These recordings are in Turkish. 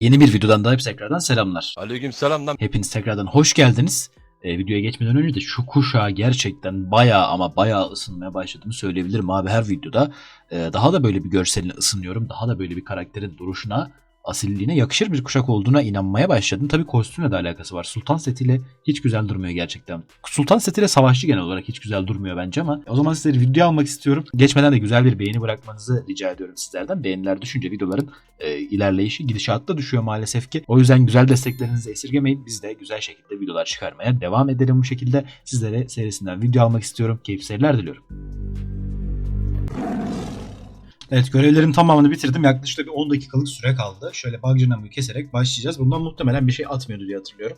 Yeni bir videodan daha hepsi tekrardan selamlar. Aleyküm selam lan. Hepiniz tekrardan hoş geldiniz. Ee, videoya geçmeden önce de şu kuşağa gerçekten bayağı ama bayağı ısınmaya başladığımı söyleyebilirim abi her videoda. Ee, daha da böyle bir görseline ısınıyorum. Daha da böyle bir karakterin duruşuna, asilliğine yakışır bir kuşak olduğuna inanmaya başladım. Tabii kostümle de alakası var. Sultan setiyle hiç güzel durmuyor gerçekten. Sultan setiyle savaşçı genel olarak hiç güzel durmuyor bence ama o zaman sizleri video almak istiyorum. Geçmeden de güzel bir beğeni bırakmanızı rica ediyorum sizlerden. Beğeniler düşünce videoların e, ilerleyişi gidişatta düşüyor maalesef ki. O yüzden güzel desteklerinizi esirgemeyin. Biz de güzel şekilde videolar çıkarmaya devam edelim bu şekilde. Sizlere serisinden video almak istiyorum. Keyifli seyirler diliyorum. Evet görevlerin tamamını bitirdim. Yaklaşık bir 10 dakikalık süre kaldı. Şöyle dinamoyu keserek başlayacağız. Bundan muhtemelen bir şey atmıyordu diye hatırlıyorum.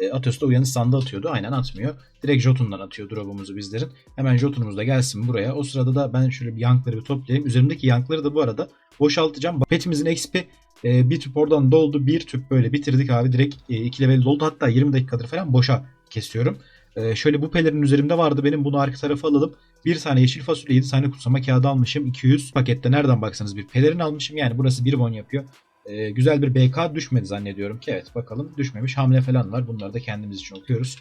E, Atos'ta uyanış sandığı atıyordu. Aynen atmıyor. Direkt Jotun'dan atıyor drop'umuzu bizlerin. Hemen Jotun'umuz da gelsin buraya. O sırada da ben şöyle bir yankları bir toplayayım. Üzerimdeki yankları da bu arada boşaltacağım. Petimizin XP e, bir tüp oradan doldu. Bir tüp böyle bitirdik abi. Direkt 2 level doldu. Hatta 20 dakikadır falan boşa kesiyorum. E, şöyle bu pelerin üzerimde vardı benim. Bunu arka tarafa alalım. Bir tane yeşil fasulye 7 tane kutsama kağıdı almışım. 200 pakette nereden baksanız bir pelerin almışım. Yani burası 1 won yapıyor. Ee, güzel bir BK düşmedi zannediyorum ki. Evet bakalım düşmemiş. Hamle falan var. Bunları da kendimiz için okuyoruz.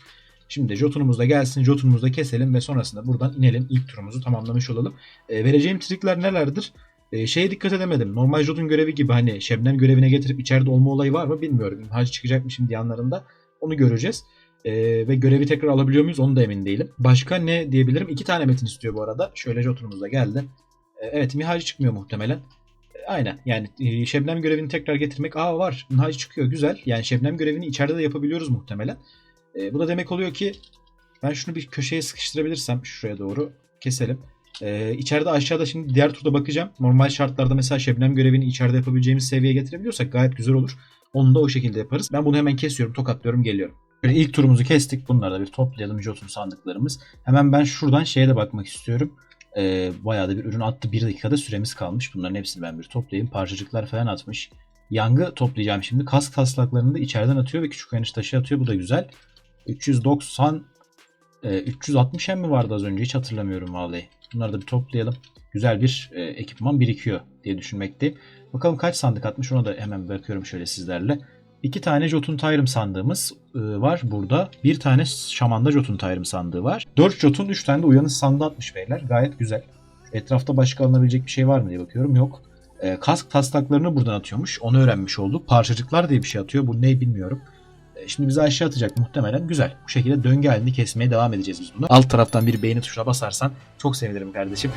Şimdi Jotun'umuz da gelsin. Jotun'umuzu da keselim ve sonrasında buradan inelim. İlk turumuzu tamamlamış olalım. Ee, vereceğim trikler nelerdir? Ee, şeye dikkat edemedim. Normal Jotun görevi gibi hani Şebnem görevine getirip içeride olma olayı var mı bilmiyorum. Hacı çıkacak mı şimdi yanlarında? Onu göreceğiz. Ee, ve görevi tekrar alabiliyor muyuz onu da emin değilim. Başka ne diyebilirim? İki tane metin istiyor bu arada. Şöyle Jotun'umuz da geldi. Ee, evet Mihacı çıkmıyor muhtemelen. Ee, Aynen yani e, Şebnem görevini tekrar getirmek aa var Mihacı çıkıyor güzel. Yani Şebnem görevini içeride de yapabiliyoruz muhtemelen. Ee, bu da demek oluyor ki ben şunu bir köşeye sıkıştırabilirsem şuraya doğru keselim. Ee, içeride aşağıda şimdi diğer turda bakacağım. Normal şartlarda mesela Şebnem görevini içeride yapabileceğimiz seviyeye getirebiliyorsak gayet güzel olur. Onu da o şekilde yaparız. Ben bunu hemen kesiyorum, tokatlıyorum, geliyorum. Böyle ilk turumuzu kestik. Bunları da bir toplayalım. Jotun sandıklarımız. Hemen ben şuradan şeye de bakmak istiyorum. Ee, bayağı da bir ürün attı. 1 dakikada süremiz kalmış. Bunların hepsini ben bir toplayayım. Parçacıklar falan atmış. Yangı toplayacağım şimdi. Kask taslaklarını da içeriden atıyor ve küçük uyanış taşı atıyor. Bu da güzel. 390 e, 360 hem mi vardı az önce? Hiç hatırlamıyorum vallahi. Bunları da bir toplayalım. Güzel bir e, ekipman birikiyor diye düşünmekteyim. Bakalım kaç sandık atmış ona da hemen bakıyorum şöyle sizlerle. İki tane Jotun Tyrım sandığımız var burada. Bir tane Şaman'da Jotun Tyrım sandığı var. 4 Jotun 3 tane de uyanış sandığı atmış beyler. Gayet güzel. Etrafta başka alınabilecek bir şey var mı diye bakıyorum. Yok. E, kask taslaklarını buradan atıyormuş. Onu öğrenmiş olduk. Parçacıklar diye bir şey atıyor. Bu ne bilmiyorum. E, şimdi bizi aşağı atacak muhtemelen. Güzel. Bu şekilde döngü halini kesmeye devam edeceğiz biz bunu. Alt taraftan bir beğeni tuşuna basarsan çok sevinirim kardeşim.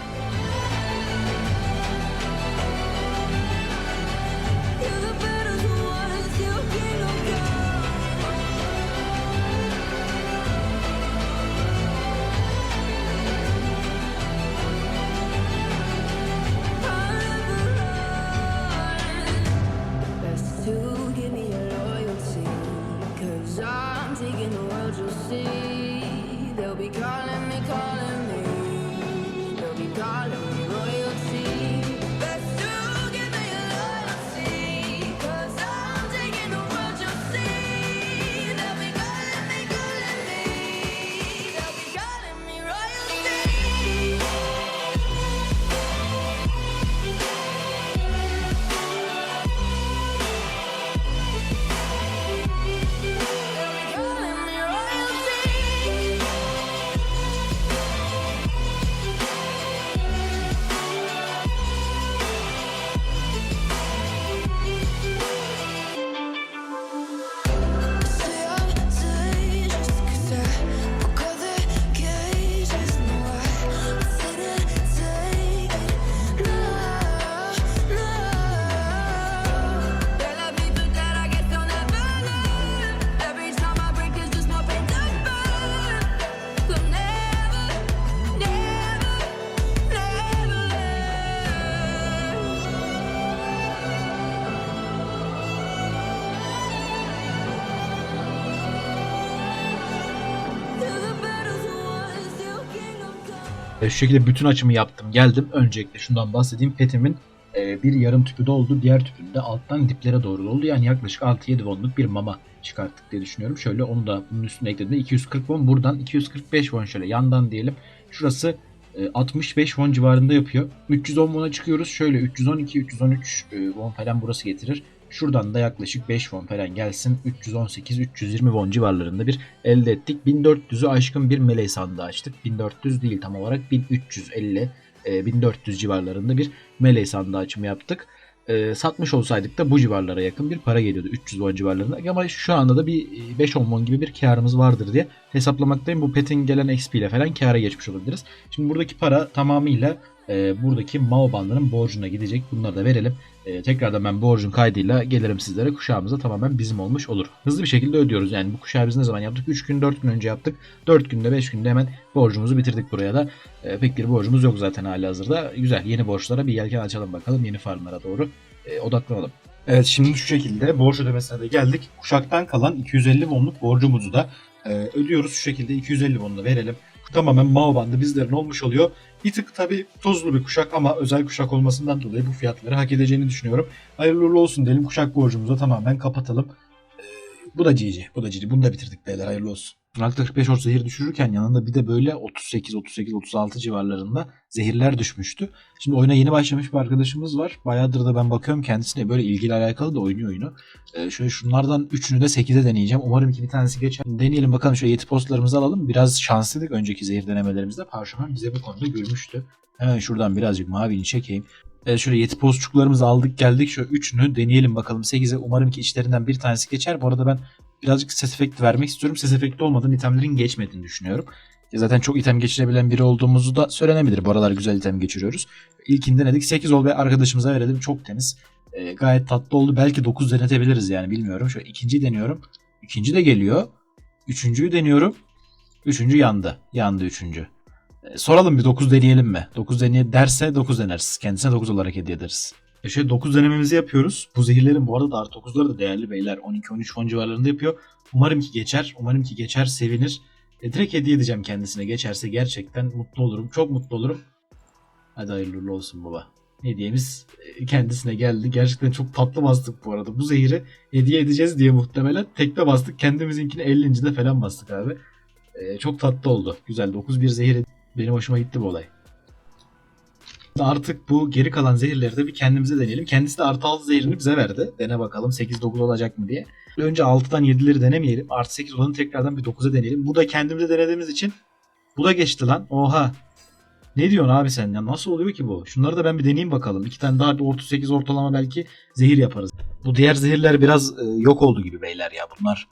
E, şu şekilde bütün açımı yaptım. Geldim. Öncelikle şundan bahsedeyim. Petimin e, bir yarım tüpü doldu. Diğer tüpünde alttan diplere doğru doldu. Yani yaklaşık 6-7 wonluk bir mama çıkarttık diye düşünüyorum. Şöyle onu da bunun üstüne ekledim. 240 won. Buradan 245 won şöyle yandan diyelim. Şurası e, 65 won civarında yapıyor. 310 won'a çıkıyoruz. Şöyle 312, 313 e, won falan burası getirir. Şuradan da yaklaşık 5 won falan gelsin. 318-320 won civarlarında bir elde ettik. 1400'ü aşkın bir meleği sandığı açtık. 1400 değil tam olarak 1350 e, 1400 civarlarında bir meleği sandığı açımı yaptık. E, satmış olsaydık da bu civarlara yakın bir para geliyordu 300 won civarlarında. Ama şu anda da bir e, 5-10 won gibi bir karımız vardır diye hesaplamaktayım. Bu petin gelen XP ile falan kâra geçmiş olabiliriz. Şimdi buradaki para tamamıyla e, buradaki Mao bandının borcuna gidecek. Bunları da verelim. E, tekrardan ben borcun kaydıyla gelirim sizlere. Kuşağımız da tamamen bizim olmuş olur. Hızlı bir şekilde ödüyoruz. Yani bu kuşağı biz ne zaman yaptık? 3 gün 4 gün önce yaptık. 4 günde 5 günde hemen borcumuzu bitirdik buraya da. E, pek bir borcumuz yok zaten hali hazırda. Güzel yeni borçlara bir yelken açalım bakalım. Yeni farmlara doğru e, odaklanalım. Evet şimdi şu şekilde borç ödemesine de geldik. Kuşaktan kalan 250 wonluk borcumuzu da e, ödüyoruz. Şu şekilde 250 won'u da verelim. Tamamen Mao bandı bizlerin olmuş oluyor. Bir tık tabi tozlu bir kuşak ama özel kuşak olmasından dolayı bu fiyatları hak edeceğini düşünüyorum. Hayırlı olsun diyelim kuşak borcumuzu tamamen kapatalım. Ee, bu da GG. Bu da GG. Bunu da bitirdik beyler hayırlı olsun. Tırnakta 45 orta zehir düşürürken yanında bir de böyle 38, 38, 36 civarlarında zehirler düşmüştü. Şimdi oyuna yeni başlamış bir arkadaşımız var. Bayağıdır da ben bakıyorum kendisine böyle ilgili alakalı da oynuyor oyunu. Ee, şöyle şunlardan üçünü de 8'e deneyeceğim. Umarım ki bir tanesi geçer. Deneyelim bakalım şöyle yeti postlarımızı alalım. Biraz şanslıydık önceki zehir denemelerimizde. Parşömen bize bu konuda gülmüştü. Hemen şuradan birazcık mavini çekeyim. Evet şöyle yeti postçuklarımızı aldık geldik. Şöyle üçünü deneyelim bakalım 8'e. Umarım ki içlerinden bir tanesi geçer. Bu arada ben birazcık ses efekti vermek istiyorum. Ses efekti olmadan itemlerin geçmediğini düşünüyorum. Ya Zaten çok item geçirebilen biri olduğumuzu da söylenebilir. Bu aralar güzel item geçiriyoruz. İlkini denedik. 8 ol ve arkadaşımıza verelim. Çok temiz. Ee, gayet tatlı oldu. Belki 9 denetebiliriz yani bilmiyorum. Şöyle ikinciyi deniyorum. İkinci de geliyor. Üçüncüyü deniyorum. Üçüncü yandı. Yandı üçüncü. Soralım bir 9 deneyelim mi? 9 deneye derse 9 deneriz. Kendisine 9 olarak hediye ederiz. E şöyle 9 denememizi yapıyoruz. Bu zehirlerin bu arada da artı 9'ları da değerli beyler. 12-13 fon civarlarında yapıyor. Umarım ki geçer. Umarım ki geçer. Sevinir. E, direkt hediye edeceğim kendisine. Geçerse gerçekten mutlu olurum. Çok mutlu olurum. Hadi hayırlı olsun baba. Hediyemiz e, kendisine geldi. Gerçekten çok tatlı bastık bu arada. Bu zehiri hediye edeceğiz diye muhtemelen tekte bastık. Kendimizinkini 50. de falan bastık abi. E, çok tatlı oldu. Güzel. 9-1 zehir benim hoşuma gitti bu olay. Artık bu geri kalan zehirleri de bir kendimize deneyelim. Kendisi de artı 6 zehirini bize verdi. Dene bakalım 8-9 olacak mı diye. Önce 6'dan 7'leri denemeyelim. Artı 8 olanı tekrardan bir 9'a deneyelim. Bu da kendimize denediğimiz için bu da geçti lan. Oha. Ne diyorsun abi sen ya? Nasıl oluyor ki bu? Şunları da ben bir deneyeyim bakalım. İki tane daha orta 8 ortalama belki zehir yaparız. Bu diğer zehirler biraz e, yok oldu gibi beyler ya. Bunlar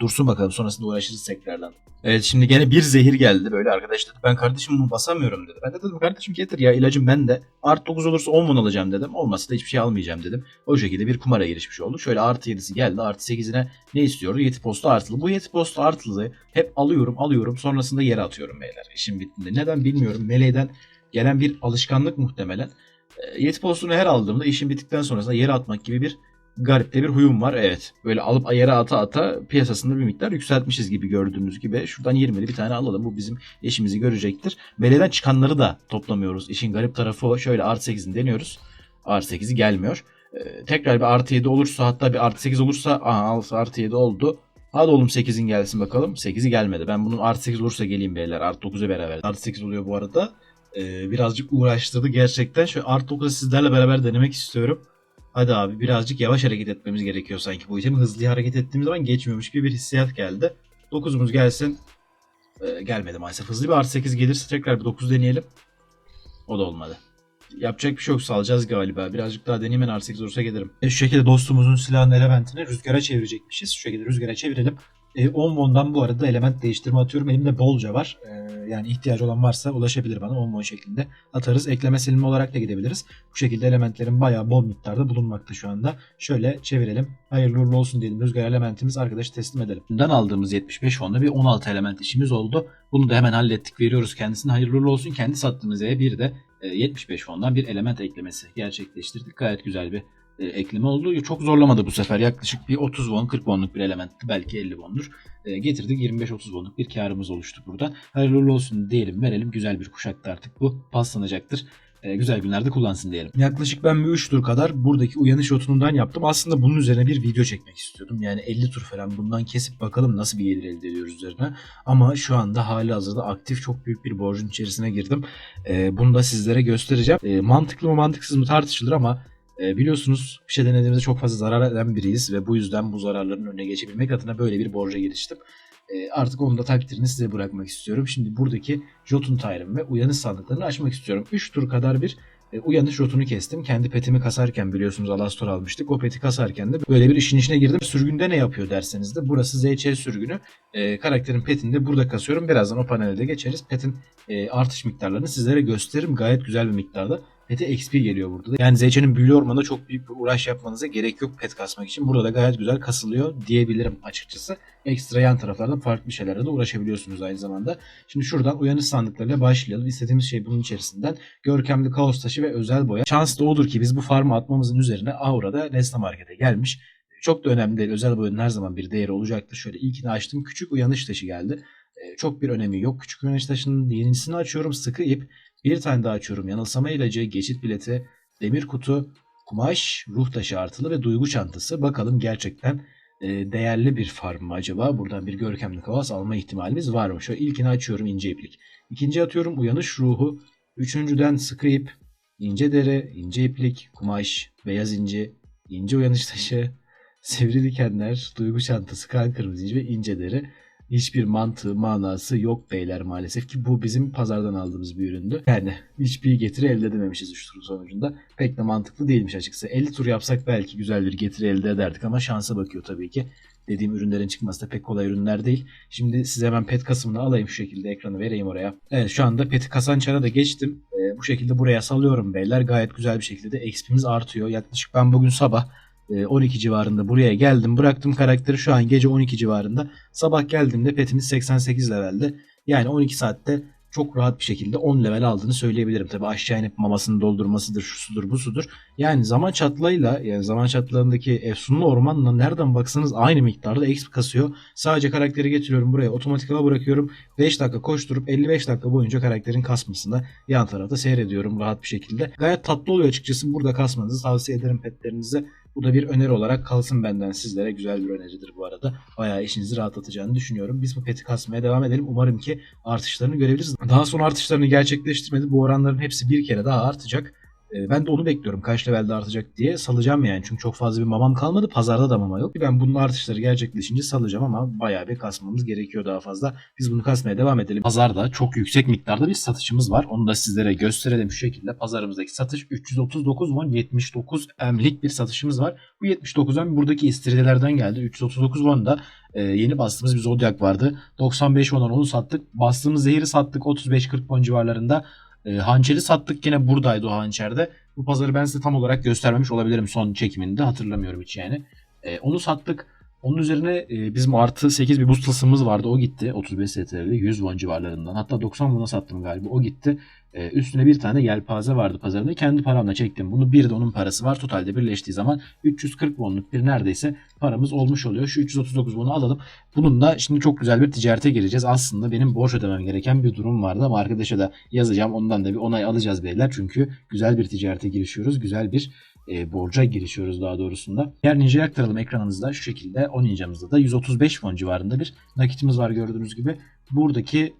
dursun bakalım sonrasında uğraşırız tekrardan. Evet şimdi gene bir zehir geldi böyle arkadaş dedi. Ben kardeşim bunu basamıyorum dedi. Ben de dedim kardeşim getir ya ilacım ben de. Artı 9 olursa 10 mun alacağım dedim. Olmazsa da hiçbir şey almayacağım dedim. O şekilde bir kumara girişmiş oldu. Şöyle artı 7'si geldi. Artı 8'ine ne istiyordu? Yeti postu artılı. Bu yeti postu artılı hep alıyorum alıyorum sonrasında yere atıyorum beyler. İşim bittiğinde. Neden bilmiyorum. Meleğden gelen bir alışkanlık muhtemelen. E, yeti postunu her aldığımda işim bittikten sonrasında yere atmak gibi bir garip de bir huyum var. Evet. Böyle alıp yere ata ata piyasasında bir miktar yükseltmişiz gibi gördüğünüz gibi. Şuradan 20'li bir tane alalım. Bu bizim işimizi görecektir. Beleden çıkanları da toplamıyoruz. İşin garip tarafı o. Şöyle artı 8'ini deniyoruz. Artı 8'i gelmiyor. Ee, tekrar bir artı 7 olursa hatta bir artı 8 olursa aha artı 7 oldu. Hadi oğlum 8'in gelsin bakalım. 8'i gelmedi. Ben bunun artı 8 olursa geleyim beyler. Artı 9'u beraber. Artı 8 oluyor bu arada. Ee, birazcık uğraştırdı gerçekten. Şöyle artı 9'u sizlerle beraber denemek istiyorum. Hadi abi birazcık yavaş hareket etmemiz gerekiyor sanki bu itemi. Hızlı hareket ettiğimiz zaman geçmiyormuş gibi bir hissiyat geldi. 9'umuz gelsin. Ee, gelmedi maalesef. Hızlı bir artı 8 gelirse tekrar bir 9 deneyelim. O da olmadı. Yapacak bir şey yok salacağız galiba. Birazcık daha deneyeyim ben artı 8 olursa gelirim. E, şu şekilde dostumuzun silahın elementini rüzgara çevirecekmişiz. Şu şekilde rüzgara çevirelim. E, 10 won'dan bu arada element değiştirme atıyorum. Elimde bolca var. E, yani ihtiyacı olan varsa ulaşabilir bana 10 won şeklinde atarız. Ekleme silme olarak da gidebiliriz. Bu şekilde elementlerin bayağı bol miktarda bulunmakta şu anda. Şöyle çevirelim. Hayırlı uğurlu olsun diyelim. Rüzgar elementimiz arkadaşı teslim edelim. Bundan aldığımız 75 won'da bir 16 element işimiz oldu. Bunu da hemen hallettik. Veriyoruz kendisine. Hayırlı uğurlu olsun. Kendi sattığımız E'ye bir de e, 75 won'dan bir element eklemesi gerçekleştirdik. Gayet güzel bir e, ekleme oldu. Çok zorlamadı bu sefer. Yaklaşık bir 30 won, 40 wonluk bir elementti. Belki 50 wondur. E, getirdik 25-30 wonluk bir karımız oluştu burada. Hayırlı olsun diyelim verelim. Güzel bir kuşaktı artık bu. Paslanacaktır. E, güzel günlerde kullansın diyelim. Yaklaşık ben bir 3 tur kadar buradaki uyanış otunundan yaptım. Aslında bunun üzerine bir video çekmek istiyordum. Yani 50 tur falan bundan kesip bakalım nasıl bir gelir elde ediyoruz üzerine. Ama şu anda hali hazırda aktif çok büyük bir borcun içerisine girdim. E, bunu da sizlere göstereceğim. E, mantıklı mı mantıksız mı tartışılır ama E, biliyorsunuz bir şey denediğimizde çok fazla zarar eden biriyiz ve bu yüzden bu zararların önüne geçebilmek adına böyle bir borca giriştim. E, artık onun da takdirini size bırakmak istiyorum. Şimdi buradaki Jotun Tyrant ve uyanış sandıklarını açmak istiyorum. 3 tur kadar bir e, uyanış Jotun'u kestim. Kendi petimi kasarken biliyorsunuz Alastor almıştık. O peti kasarken de böyle bir işin içine girdim. Sürgünde ne yapıyor derseniz de burası ZC sürgünü. E, karakterin petini de burada kasıyorum. Birazdan o panele de geçeriz. Petin e, artış miktarlarını sizlere gösteririm. Gayet güzel bir miktarda. Pete XP geliyor burada. da. Yani ZC'nin büyülü ormanda çok büyük bir uğraş yapmanıza gerek yok pet kasmak için. Burada da gayet güzel kasılıyor diyebilirim açıkçası. Ekstra yan taraflarda farklı şeylerle de uğraşabiliyorsunuz aynı zamanda. Şimdi şuradan uyanış sandıklarıyla başlayalım. İstediğimiz şey bunun içerisinden görkemli kaos taşı ve özel boya. Şans da odur ki biz bu farmı atmamızın üzerine Aura'da Nesna Market'e gelmiş. Çok da önemli değil. Özel boyanın her zaman bir değeri olacaktır. Şöyle ilkini açtım. Küçük uyanış taşı geldi. Ee, çok bir önemi yok. Küçük uyanış taşının yenisini açıyorum. Sıkı ip. Bir tane daha açıyorum. Yanılsama ilacı, geçit bileti, demir kutu, kumaş, ruh taşı artılı ve duygu çantası. Bakalım gerçekten e, değerli bir farm mı acaba? Buradan bir görkemli kavas alma ihtimalimiz var mı? Şöyle ilkini açıyorum ince iplik. İkinci atıyorum uyanış ruhu. Üçüncüden sıkı ip, ince deri, ince iplik, kumaş, beyaz inci, ince uyanış taşı, sivri dikenler, duygu çantası, kan kırmızı inci ve ince deri. Hiçbir mantığı, manası yok beyler maalesef ki bu bizim pazardan aldığımız bir üründü. Yani hiçbir getiri elde edememişiz 3 tur sonucunda. Pek de mantıklı değilmiş açıkçası. 50 tur yapsak belki güzel bir getiri elde ederdik ama şansa bakıyor tabii ki. Dediğim ürünlerin çıkması da pek kolay ürünler değil. Şimdi size hemen pet kasımını alayım şu şekilde ekranı vereyim oraya. Evet şu anda peti kasan çara da geçtim. Ee, bu şekilde buraya salıyorum beyler. Gayet güzel bir şekilde de XP'miz artıyor. Yaklaşık ben bugün sabah 12 civarında buraya geldim. Bıraktım karakteri şu an gece 12 civarında. Sabah geldiğimde petimiz 88 levelde. Yani 12 saatte çok rahat bir şekilde 10 level aldığını söyleyebilirim. Tabi aşağı inip mamasını doldurmasıdır, şusudur, busudur. Yani zaman çatlağıyla yani zaman çatlağındaki efsunlu ormanla nereden baksanız aynı miktarda exp kasıyor. Sadece karakteri getiriyorum buraya otomatik hava bırakıyorum. 5 dakika koşturup 55 dakika boyunca karakterin kasmasını yan tarafta seyrediyorum rahat bir şekilde. Gayet tatlı oluyor açıkçası. Burada kasmanızı tavsiye ederim petlerinize. Bu da bir öneri olarak kalsın benden sizlere. Güzel bir öneridir bu arada. Bayağı işinizi rahatlatacağını düşünüyorum. Biz bu peti kasmaya devam edelim. Umarım ki artışlarını görebiliriz. Daha sonra artışlarını gerçekleştirmedi. Bu oranların hepsi bir kere daha artacak. Ee, Ben de onu bekliyorum. Kaç levelde artacak diye salacağım yani. Çünkü çok fazla bir mamam kalmadı. Pazarda da mama yok. Ben bunun artışları gerçekleşince salacağım ama bayağı bir kasmamız gerekiyor daha fazla. Biz bunu kasmaya devam edelim. Pazarda çok yüksek miktarda bir satışımız var. Onu da sizlere gösterelim şu şekilde. Pazarımızdaki satış 339 won 79 emlik bir satışımız var. Bu 79 em buradaki istiridyelerden geldi. 339 won da e, yeni bastığımız bir Zodiac vardı. 95 won'dan onu sattık. Bastığımız zehiri sattık 35-40 won civarlarında. E, hançeri sattık yine buradaydı o hançerde. Bu pazarı ben size tam olarak göstermemiş olabilirim son çekiminde hatırlamıyorum hiç yani. E, onu sattık. Onun üzerine e, bizim artı 8 bir buz vardı. O gitti. 35 STR'li 100 won civarlarından. Hatta 90 won'a sattım galiba. O gitti. E, üstüne bir tane yelpaze vardı pazarında. Kendi paramla çektim. Bunu bir de onun parası var. Totalde birleştiği zaman 340 wonluk bir neredeyse paramız olmuş oluyor. Şu 339 won'u alalım. Bunun da şimdi çok güzel bir ticarete gireceğiz. Aslında benim borç ödemem gereken bir durum vardı ama arkadaşa da yazacağım. Ondan da bir onay alacağız beyler. Çünkü güzel bir ticarete girişiyoruz. Güzel bir e, borca girişiyoruz daha doğrusunda. Diğer ninja'yı aktaralım ekranınızda şu şekilde. O ninjamızda da 135 won civarında bir nakitimiz var gördüğünüz gibi. Buradaki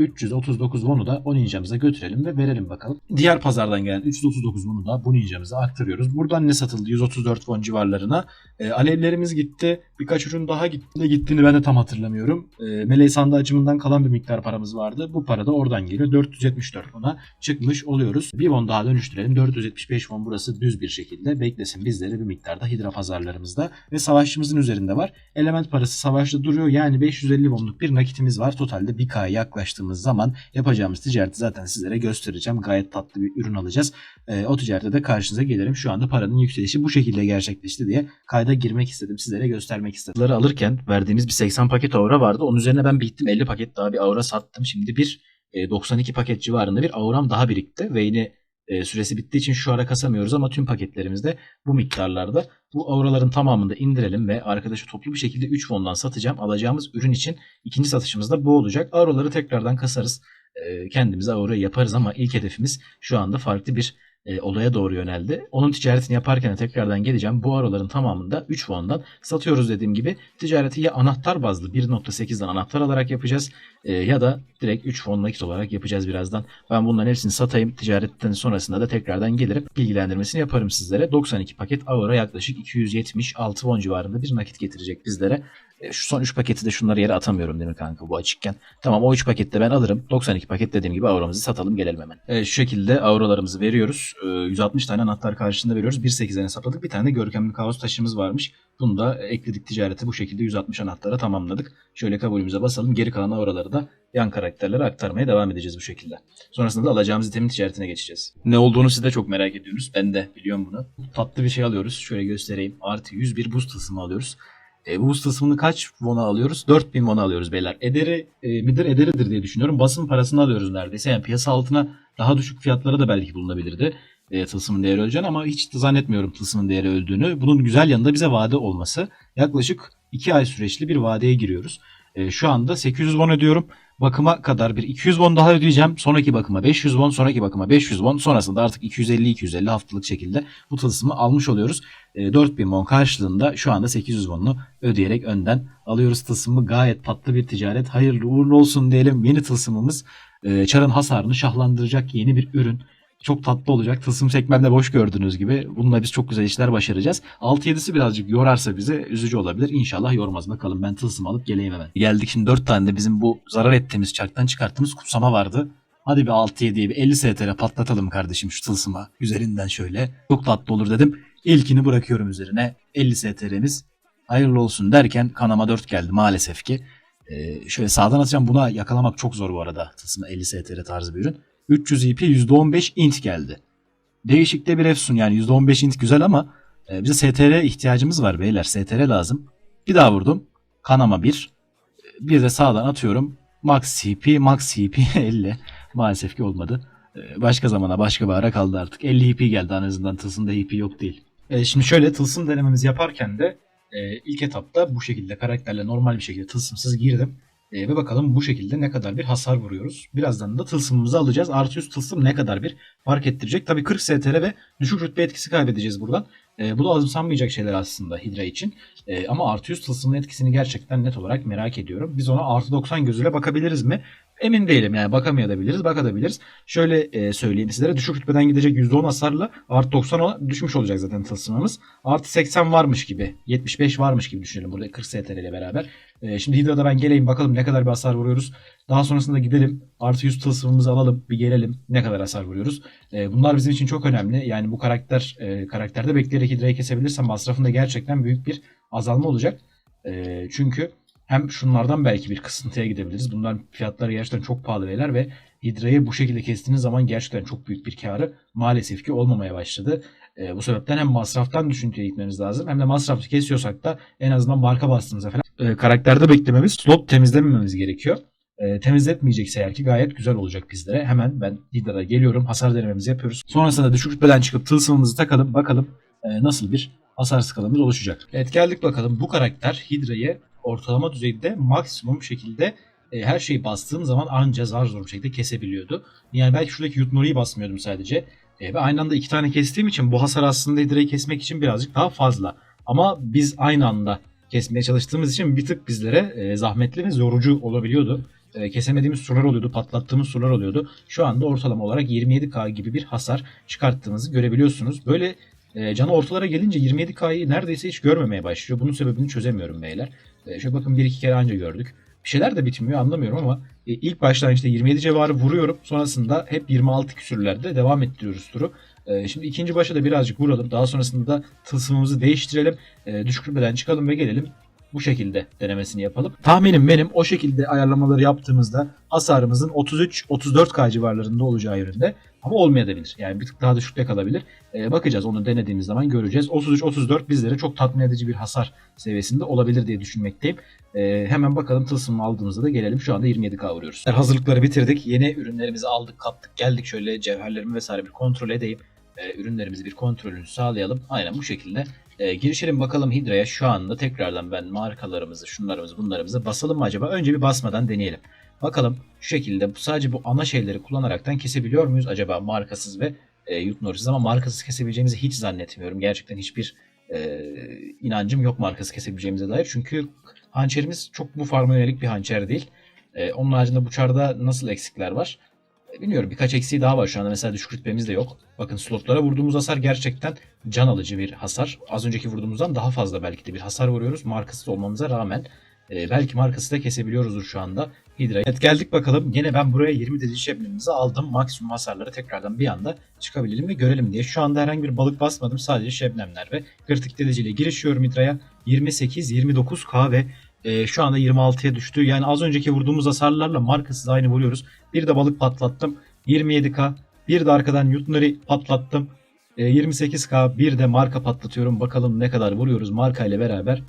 339 won'u da o ninjamıza götürelim ve verelim bakalım. Diğer pazardan gelen 339 won'u da bu ninjamıza aktarıyoruz. Buradan ne satıldı? 134 won civarlarına. E, alevlerimiz gitti. Birkaç ürün daha gitti. Ne gittiğini ben de tam hatırlamıyorum. E, Meleği sandığı kalan bir miktar paramız vardı. Bu para da oradan geliyor. 474 won'a çıkmış oluyoruz. Bir won daha dönüştürelim. 475 won burası düz bir şekilde beklesin bizleri bir miktarda hidra pazarlarımızda. Ve savaşçımızın üzerinde var. Element parası savaşta duruyor. Yani 550 wonluk bir nakitimiz var. Totalde 1K'ya yaklaştığımız zaman yapacağımız ticareti zaten sizlere göstereceğim. Gayet tatlı bir ürün alacağız. E, o ticarette de karşınıza gelirim. Şu anda paranın yükselişi bu şekilde gerçekleşti diye kayda girmek istedim. Sizlere göstermek istedim. Bunları alırken verdiğimiz bir 80 paket aura vardı. Onun üzerine ben bittim 50 paket daha bir aura sattım. Şimdi bir e, 92 paket civarında bir auram daha birikti. Ve yine e, süresi bittiği için şu ara kasamıyoruz ama tüm paketlerimizde bu miktarlarda. Bu auraların tamamını da indirelim ve arkadaşı toplu bir şekilde 3 fondan satacağım. Alacağımız ürün için ikinci satışımız da bu olacak. Auraları tekrardan kasarız. E, kendimize aura yaparız ama ilk hedefimiz şu anda farklı bir e, olaya doğru yöneldi. Onun ticaretini yaparken tekrardan geleceğim. Bu araların tamamında 3 won'dan satıyoruz dediğim gibi. Ticareti ya anahtar bazlı 1.8'den anahtar alarak yapacağız e, ya da direkt 3 won nakit olarak yapacağız birazdan. Ben bunların hepsini satayım. Ticaretten sonrasında da tekrardan gelirim. Bilgilendirmesini yaparım sizlere. 92 paket Aura yaklaşık 276 won civarında bir nakit getirecek bizlere. E, Şu son 3 paketi de şunları yere atamıyorum değil mi kanka bu açıkken. Tamam o 3 pakette ben alırım. 92 paket dediğim gibi auramızı satalım gelelim hemen. Evet, şu şekilde auralarımızı veriyoruz. Ee, 160 tane anahtar karşılığında veriyoruz. 1.8'den hesapladık. Bir tane de görkemli kaos taşımız varmış. Bunu da ekledik ticarete bu şekilde 160 anahtara tamamladık. Şöyle kabulümüze basalım. Geri kalan auraları da yan karakterlere aktarmaya devam edeceğiz bu şekilde. Sonrasında da alacağımız itemin ticaretine geçeceğiz. Ne olduğunu siz de çok merak ediyorsunuz. Ben de biliyorum bunu. Tatlı bir şey alıyoruz. Şöyle göstereyim. Artı 101 boost tılsımı alıyoruz. E, boost tılsımını kaç won'a alıyoruz? 4000 won'a alıyoruz beyler. Ederi e, midir ederidir diye düşünüyorum. Basın parasını alıyoruz neredeyse. Yani piyasa altına daha düşük fiyatlara da belki bulunabilirdi. E, tılsımın değeri öleceğini ama hiç zannetmiyorum tılsımın değeri öldüğünü. Bunun güzel yanında bize vade olması. Yaklaşık 2 ay süreçli bir vadeye giriyoruz. E, şu anda 800 won ödüyorum. Bakıma kadar bir 200 won daha ödeyeceğim. Sonraki bakıma 500 won, sonraki bakıma 500 won. Sonrasında artık 250-250 haftalık şekilde bu tılsımı almış oluyoruz. E, 4000 won karşılığında şu anda 800 won'unu ödeyerek önden alıyoruz tılsımı. Gayet tatlı bir ticaret. Hayırlı uğurlu olsun diyelim. Yeni tılsımımız e, çarın hasarını şahlandıracak yeni bir ürün. Çok tatlı olacak. Tılsım çekmemde boş gördüğünüz gibi. Bununla biz çok güzel işler başaracağız. 6-7'si birazcık yorarsa bize üzücü olabilir. İnşallah yormaz. Bakalım ben tılsım alıp geleyim hemen. Geldik şimdi 4 tane de bizim bu zarar ettiğimiz çarktan çıkarttığımız kutsama vardı. Hadi bir 6-7'ye bir 50 STR patlatalım kardeşim şu tılsıma. Üzerinden şöyle. Çok tatlı olur dedim. İlkini bırakıyorum üzerine. 50 STR'miz. Hayırlı olsun derken kanama 4 geldi maalesef ki. Ee, şöyle sağdan atacağım. Buna yakalamak çok zor bu arada. Tılsıma 50 STR tarzı bir ürün. 300 EP %15 int geldi. Değişik de bir efsun yani %15 int güzel ama e, bize STR ihtiyacımız var beyler. STR lazım. Bir daha vurdum. Kanama 1. Bir de sağdan atıyorum. Max CP, Max CP 50. Maalesef ki olmadı. E, Başka zamana başka bir ara kaldı artık. 50 EP geldi en azından tılsımda EP yok değil. E, şimdi şöyle tılsım denememizi yaparken de e, ilk etapta bu şekilde karakterle normal bir şekilde tılsımsız girdim. E, ve bakalım bu şekilde ne kadar bir hasar vuruyoruz. Birazdan da tılsımımızı alacağız. Artı 100 tılsım ne kadar bir fark ettirecek. Tabii 40 STR ve düşük rütbe etkisi kaybedeceğiz buradan. E, bu da azımsanmayacak şeyler aslında Hydra için. E, ama artı 100 tılsımın etkisini gerçekten net olarak merak ediyorum. Biz ona artı 90 gözüyle bakabiliriz mi? Emin değilim yani bakamayabiliriz, bakabiliriz. Şöyle e, söyleyeyim sizlere düşük rütbeden gidecek %10 hasarla artı 90 ola- düşmüş olacak zaten tılsımımız. Artı 80 varmış gibi, 75 varmış gibi düşünelim burada 40 STR ile beraber. E, şimdi Hydra'da ben geleyim bakalım ne kadar bir hasar vuruyoruz. Daha sonrasında gidelim artı 100 tılsımımızı alalım bir gelelim ne kadar hasar vuruyoruz. E, bunlar bizim için çok önemli. Yani bu karakter e, karakterde bekleyerek Hydra'yı kesebilirsem masrafında gerçekten büyük bir azalma olacak. E, çünkü hem şunlardan belki bir kısıntıya gidebiliriz. Bunların fiyatları gerçekten çok pahalı beyler ve Hydra'yı bu şekilde kestiğiniz zaman gerçekten çok büyük bir karı maalesef ki olmamaya başladı. E, bu sebepten hem masraftan düşünceye gitmemiz lazım hem de masrafı kesiyorsak da en azından marka bastığımızda falan e, karakterde beklememiz, slot temizlemememiz gerekiyor. E, temizletmeyecekse eğer ki gayet güzel olacak bizlere. Hemen ben Hydra'da geliyorum. Hasar denememizi yapıyoruz. Sonrasında düşük rütbeden çıkıp tılsımımızı takalım. Bakalım e, nasıl bir hasar skalamız oluşacak. Evet geldik bakalım. Bu karakter Hydra'yı ortalama düzeyde maksimum şekilde e, her şeyi bastığım zaman anca zar zor bir şekilde kesebiliyordu. Yani belki şuradaki Yutnori'yi basmıyordum sadece. E, ve aynı anda iki tane kestiğim için bu hasar aslında Hydra'yı kesmek için birazcık daha fazla. Ama biz aynı anda kesmeye çalıştığımız için bir tık bizlere e, zahmetli ve yorucu olabiliyordu. E, kesemediğimiz surlar oluyordu, patlattığımız surlar oluyordu. Şu anda ortalama olarak 27k gibi bir hasar çıkarttığımızı görebiliyorsunuz. Böyle e, canı ortalara gelince 27k'yı neredeyse hiç görmemeye başlıyor. Bunun sebebini çözemiyorum beyler. E, şöyle bakın bir iki kere anca gördük. Bir şeyler de bitmiyor anlamıyorum ama e, ilk başlangıçta 27 civarı vuruyorum. Sonrasında hep 26 küsürlerde devam ettiriyoruz turu. E, şimdi ikinci başa da birazcık vuralım. Daha sonrasında da tılsımımızı değiştirelim. E, düşük rütbeden çıkalım ve gelelim bu şekilde denemesini yapalım. Tahminim benim o şekilde ayarlamaları yaptığımızda hasarımızın 33-34k civarlarında olacağı yönünde. Ama olmayabilir. Yani bir tık daha düşükte kalabilir. Ee, bakacağız onu denediğimiz zaman göreceğiz. 33-34 bizlere çok tatmin edici bir hasar seviyesinde olabilir diye düşünmekteyim. Ee, hemen bakalım tılsımı aldığımızda da gelelim. Şu anda 27k vuruyoruz. Hazırlıkları bitirdik. Yeni ürünlerimizi aldık, kaptık, geldik. Şöyle cevherlerimi vesaire bir kontrol edeyim. Ee, ürünlerimizi bir kontrolünü sağlayalım. Aynen bu şekilde. Ee, girişelim bakalım Hydra'ya şu anda tekrardan ben markalarımızı, şunlarımızı, bunlarımızı basalım mı acaba? Önce bir basmadan deneyelim. Bakalım şu şekilde sadece bu ana şeyleri kullanaraktan kesebiliyor muyuz acaba markasız ve e, yutmuyoruz ama markasız kesebileceğimizi hiç zannetmiyorum. Gerçekten hiçbir e, inancım yok markası kesebileceğimize dair. Çünkü hançerimiz çok bu farma yönelik bir hançer değil. E, onun haricinde bu çarda nasıl eksikler var? E, bilmiyorum birkaç eksiği daha var şu anda. Mesela düşük rütbemiz de yok. Bakın slotlara vurduğumuz hasar gerçekten can alıcı bir hasar. Az önceki vurduğumuzdan daha fazla belki de bir hasar vuruyoruz. Markasız olmamıza rağmen. E, belki markası da kesebiliyoruzdur şu anda. Hydra. Evet geldik bakalım. Yine ben buraya 20 delici şebnemimizi aldım. Maksimum hasarları tekrardan bir anda çıkabilelim ve görelim diye. Şu anda herhangi bir balık basmadım. Sadece şebnemler ve kritik deliciyle girişiyorum Hydra'ya. 28, 29k ve e, şu anda 26'ya düştü. Yani az önceki vurduğumuz hasarlarla markasız aynı vuruyoruz. Bir de balık patlattım. 27k. Bir de arkadan Newton'ları patlattım. E, 28k. Bir de marka patlatıyorum. Bakalım ne kadar vuruyoruz marka ile beraber.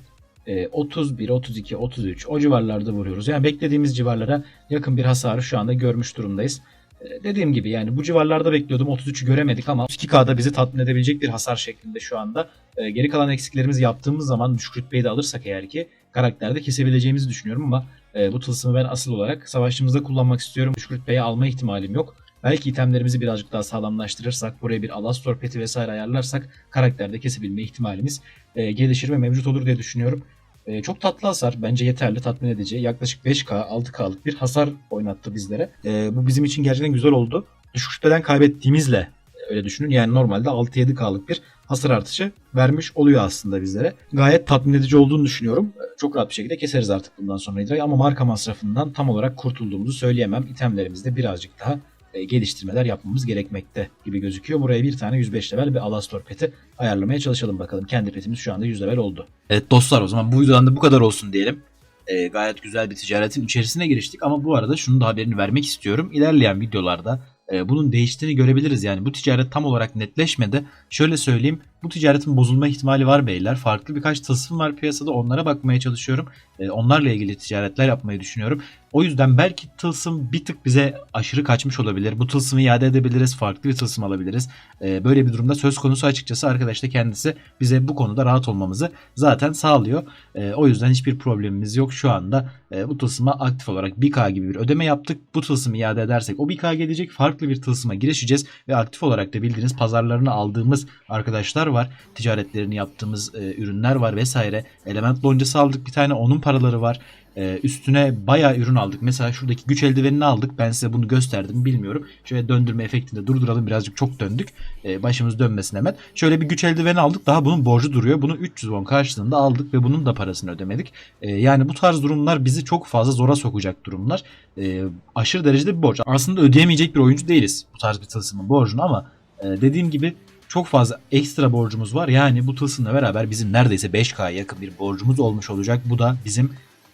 E, 31, 32, 33 o civarlarda vuruyoruz. Yani beklediğimiz civarlara yakın bir hasarı şu anda görmüş durumdayız. E, dediğim gibi yani bu civarlarda bekliyordum. 33'ü göremedik ama 2K'da bizi tatmin edebilecek bir hasar şeklinde şu anda. E, geri kalan eksiklerimizi yaptığımız zaman düşük rütbeyi de alırsak eğer ki karakterde kesebileceğimizi düşünüyorum ama e, bu tılsımı ben asıl olarak savaşçımızda kullanmak istiyorum. Düşük rütbeyi alma ihtimalim yok. Belki itemlerimizi birazcık daha sağlamlaştırırsak, buraya bir Alastor peti vesaire ayarlarsak karakterde kesebilme ihtimalimiz e, gelişir ve mevcut olur diye düşünüyorum. E, çok tatlı hasar. Bence yeterli, tatmin edici. Yaklaşık 5K, 6K'lık bir hasar oynattı bizlere. E, bu bizim için gerçekten güzel oldu. Düşük şüpheden kaybettiğimizle öyle düşünün. Yani normalde 6-7K'lık bir hasar artışı vermiş oluyor aslında bizlere. Gayet tatmin edici olduğunu düşünüyorum. E, Çok rahat bir şekilde keseriz artık bundan sonra Hydra'yı ama marka masrafından tam olarak kurtulduğumuzu söyleyemem. İtemlerimizde birazcık daha geliştirmeler yapmamız gerekmekte gibi gözüküyor. Buraya bir tane 105 level bir Alastor peti ayarlamaya çalışalım bakalım. Kendi petimiz şu anda 100 level oldu. Evet dostlar o zaman bu videodan da bu kadar olsun diyelim. E, gayet güzel bir ticaretin içerisine giriştik ama bu arada şunu da haberini vermek istiyorum. İlerleyen videolarda e, bunun değiştiğini görebiliriz. Yani bu ticaret tam olarak netleşmedi. Şöyle söyleyeyim bu ticaretin bozulma ihtimali var beyler. Farklı birkaç tasarım var piyasada onlara bakmaya çalışıyorum. E, onlarla ilgili ticaretler yapmayı düşünüyorum. O yüzden belki tılsım bir tık bize aşırı kaçmış olabilir. Bu tılsımı iade edebiliriz. Farklı bir tılsım alabiliriz. E, böyle bir durumda söz konusu açıkçası arkadaş da kendisi bize bu konuda rahat olmamızı zaten sağlıyor. E, o yüzden hiçbir problemimiz yok. Şu anda e, bu tılsıma aktif olarak 1K gibi bir ödeme yaptık. Bu tılsımı iade edersek o 1K gelecek. Farklı bir tılsıma girişeceğiz ve aktif olarak da bildiğiniz pazarlarını aldığımız arkadaşlar var. Ticaretlerini yaptığımız e, ürünler var vesaire. Element loncası aldık bir tane onun paraları var. E, üstüne bayağı ürün aldık. Mesela şuradaki güç eldivenini aldık. Ben size bunu gösterdim bilmiyorum. Şöyle döndürme efektinde durduralım birazcık çok döndük. E, başımız dönmesin hemen. Şöyle bir güç eldiveni aldık. Daha bunun borcu duruyor. Bunu 300 won karşılığında aldık ve bunun da parasını ödemedik. E, yani bu tarz durumlar bizi çok fazla zora sokacak durumlar. E, aşırı derecede bir borç. Aslında ödeyemeyecek bir oyuncu değiliz bu tarz bir tılsımın borcunu ama e, dediğim gibi çok fazla ekstra borcumuz var. Yani bu tılsımla beraber bizim neredeyse 5K'ya yakın bir borcumuz olmuş olacak. Bu da bizim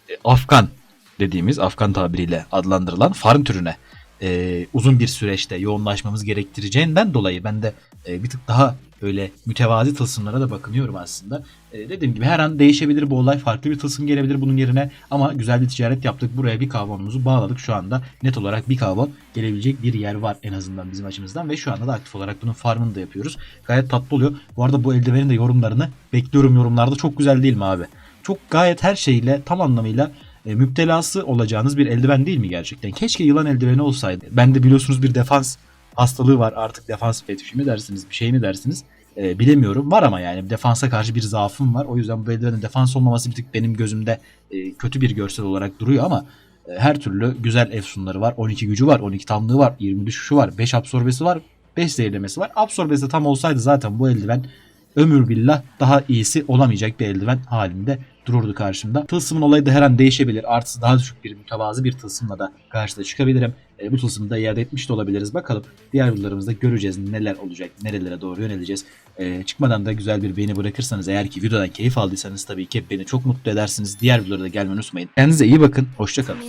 e, Afgan dediğimiz Afgan tabiriyle adlandırılan farm türüne e, uzun bir süreçte yoğunlaşmamız gerektireceğinden dolayı ben de e, bir tık daha böyle mütevazi tılsımlara da bakınıyorum aslında. E, dediğim gibi her an değişebilir bu olay. Farklı bir tılsım gelebilir bunun yerine ama güzel bir ticaret yaptık. Buraya bir kavanomuzu bağladık. Şu anda net olarak bir kavon gelebilecek bir yer var en azından bizim açımızdan ve şu anda da aktif olarak bunun farmını da yapıyoruz. Gayet tatlı oluyor. Bu arada bu eldivenin de yorumlarını bekliyorum yorumlarda. Çok güzel değil mi abi? Çok gayet her şeyle tam anlamıyla e, müptelası olacağınız bir eldiven değil mi gerçekten? Keşke yılan eldiveni olsaydı. Ben de biliyorsunuz bir defans hastalığı var. Artık defans fetişi mi dersiniz, bir şey mi dersiniz? E, bilemiyorum. Var ama yani defansa karşı bir zaafım var. O yüzden bu eldivenin defans olmaması bir tık benim gözümde e, kötü bir görsel olarak duruyor ama e, her türlü güzel efsunları var. 12 gücü var, 12 tamlığı var, 20 düşüşü var, 5 absorbesi var, 5 zehirlemesi var. Absorbesi tam olsaydı zaten bu eldiven ömür billah daha iyisi olamayacak bir eldiven halinde dururdu karşımda. Tılsımın olayı da her an değişebilir. Artısı daha düşük bir mütevazı bir tılsımla da karşıda çıkabilirim. E, bu tılsımı da iade etmiş de olabiliriz. Bakalım diğer videolarımızda göreceğiz neler olacak, nerelere doğru yöneleceğiz. E, çıkmadan da güzel bir beğeni bırakırsanız eğer ki videodan keyif aldıysanız tabii ki beni çok mutlu edersiniz. Diğer videolara da gelmeyi unutmayın. Kendinize iyi bakın. Hoşçakalın.